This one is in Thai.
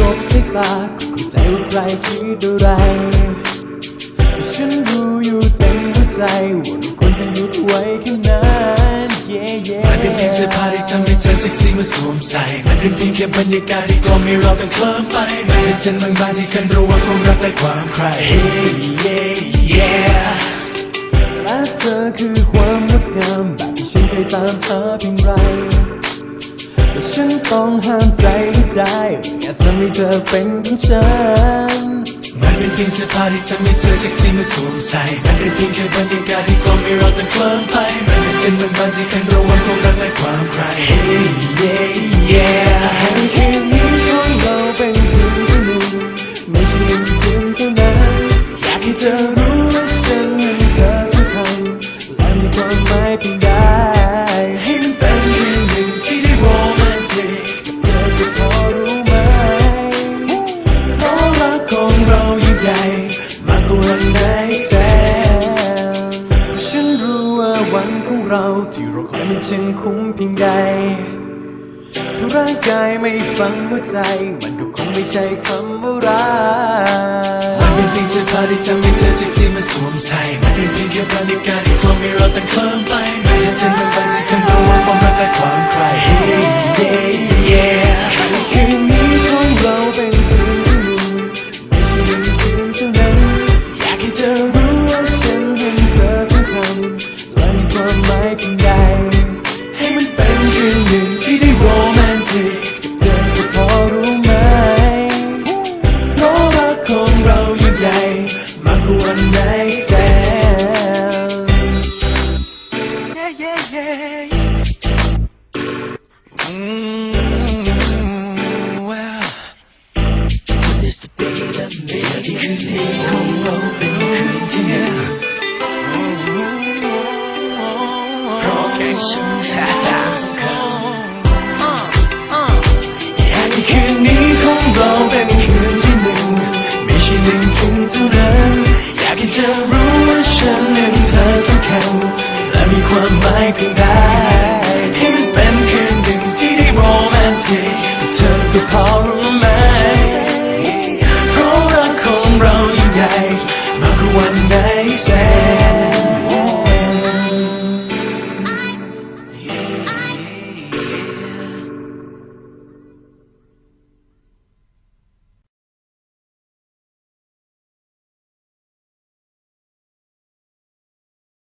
เราได้สบสายตาก็เข้าใจว่าใครคิดอะไรแต่ฉันรู้อยู่เต็มหัวใจว่าเราควรจะหยุดไว้แค่นั้น yeah yeah มันเป็นเพียงเสื้อผ้าที่ทำให้เธอเซ็กซี่มาสวมใส่มันเป็นเพียงแค่บรรยากาศที่กล่อมให้เราต้องเคลิ้มไปมันเป็นเส้นบางๆที่คันระหว่างความรักและความใคร Hey yeah yeah และเธอคือความงดงามแบบที่ฉันเคยตามหาเพียงไร แต่ฉันต้องห้ามใจได้อย่าทำให้เธอเป็นของฉันมันเป็นเพียงเสื้อผ้าที่ทำให้เธอเซ็กซี่มาสวมใส่มันเป็นเพียงแค่บรรยากาศที่กลมให้เราต้องเคลิ้มไปมันเป็นเส้นบางๆที่คันระหว่างความรักและความใคร Hey yeah yeah มากกว่าวันไหนแสนฉันรู้ว่าวันของเราที่เราคอยมันช่างคุ้มเพียงใดถ้าร่างกายไม่ฟังหัวใจ มันก็คงไม่ใช่คำว่ารักมันเป็นเพียงเสื้อผ้าที่ทำให้เธอเซ็กซี่มาสวมใส่ มันเป็นเพียงแค่บรรยากาศที่กล่อมให้เราต้องเพิ่ม มากกว่าวันไหนแสนคืนนี้ของเราเป็นคืนที่หนึ่งเพราะแค่ฉันเห็นเธอสำคัญอยากให้คืนนี้ของเราเป็นคืนที่หนึ่งไม่ใช่หนึ่งคืนเท่านั้น ที่เธอรู้ว่าฉันนั้นเธอสำคัญและมีความหมายเพียงใดให้มันเป็น